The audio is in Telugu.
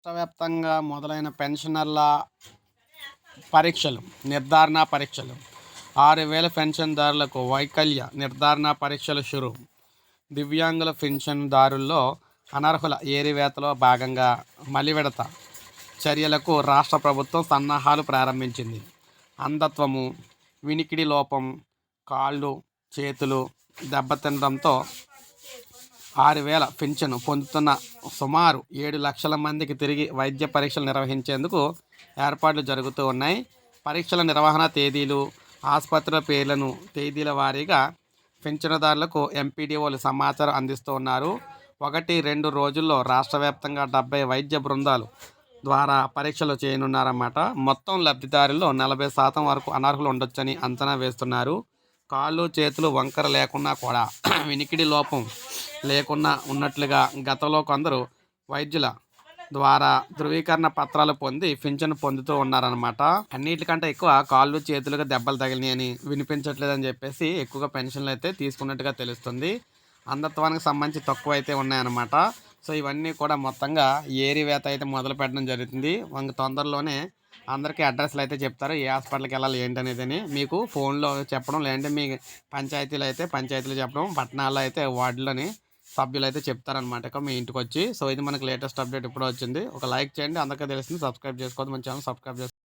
రాష్ట్రవ్యాప్తంగా మొదలైన పెన్షనర్ల పరీక్షలు నిర్ధారణ పరీక్షలు. ఆరు వేల పెన్షన్దారులకు వైకల్య నిర్ధారణ పరీక్షలు షురు. దివ్యాంగుల పెన్షన్దారుల్లో అనర్హుల ఏరివేతలో భాగంగా మలివిడత. చర్యలకు రాష్ట్ర ప్రభుత్వం సన్నాహాలు ప్రారంభించింది. అంధత్వము వినికిడి లోపం కాళ్ళు చేతులు దెబ్బతినడంతో ఆరు వేల పింఛను పొందుతున్న సుమారు ఏడు లక్షల మందికి తిరిగి వైద్య పరీక్షలు నిర్వహించేందుకు ఏర్పాట్లు జరుగుతూ ఉన్నాయి. పరీక్షల నిర్వహణ తేదీలు ఆసుపత్రుల పేర్లను తేదీల వారీగా పింఛనుదారులకు ఎంపీడీఓలు సమాచారం అందిస్తూ ఉన్నారు. ఒకటి రెండు రోజుల్లో రాష్ట్ర వ్యాప్తంగా డెబ్బై వైద్య బృందాలు ద్వారా పరీక్షలు చేయనున్నారన్నమాట. మొత్తం లబ్ధిదారుల్లో నలభై శాతం వరకు అనర్హులు ఉండొచ్చని అంచనా వేస్తున్నారు. కాళ్ళు చేతులు వంకర లేకున్నా కూడా వినికిడి లోపం లేకుండా ఉన్నట్లుగా గతంలో కొందరు వైద్యుల ద్వారా ధృవీకరణ పత్రాలు పొంది పింఛను పొందుతూ ఉన్నారనమాట అన్నిటికంటే ఎక్కువ కాళ్ళు చేతులుగా దెబ్బలు తగిలినాయని వినిపించట్లేదని చెప్పేసి ఎక్కువగా పెన్షన్లు అయితే తీసుకున్నట్టుగా తెలుస్తుంది. అంధత్వానికి సంబంధించి తక్కువ అయితే ఉన్నాయన్నమాట. సో ఇవన్నీ కూడా మొత్తంగా ఏరివేత అయితే మొదలు పెట్టడం జరుగుతుంది. వంగ తొందరలోనే అందరికీ అడ్రస్లు అయితే చెప్తారు. ఏ హాస్పిటల్కి వెళ్ళాలి ఏంటనేది అని మీకు ఫోన్లో చెప్పడం లేదంటే మీ పంచాయతీలు అయితే పంచాయతీలు చెప్పడం పట్టణాల్లో అయితే వార్డులోని సభ్యులు అయితే చెప్తారనమాట మీ ఇంటికి వచ్చి సో ఇది మనకి లేటెస్ట్ అప్డేట్ ఇప్పుడు వచ్చింది. ఒక లైక్ చేయండి. అందరికీ తెలిసింది. సబ్స్క్రైబ్ చేసుకోవద్దు. మన ఛానల్ సబ్స్క్రైబ్ చేసుకోండి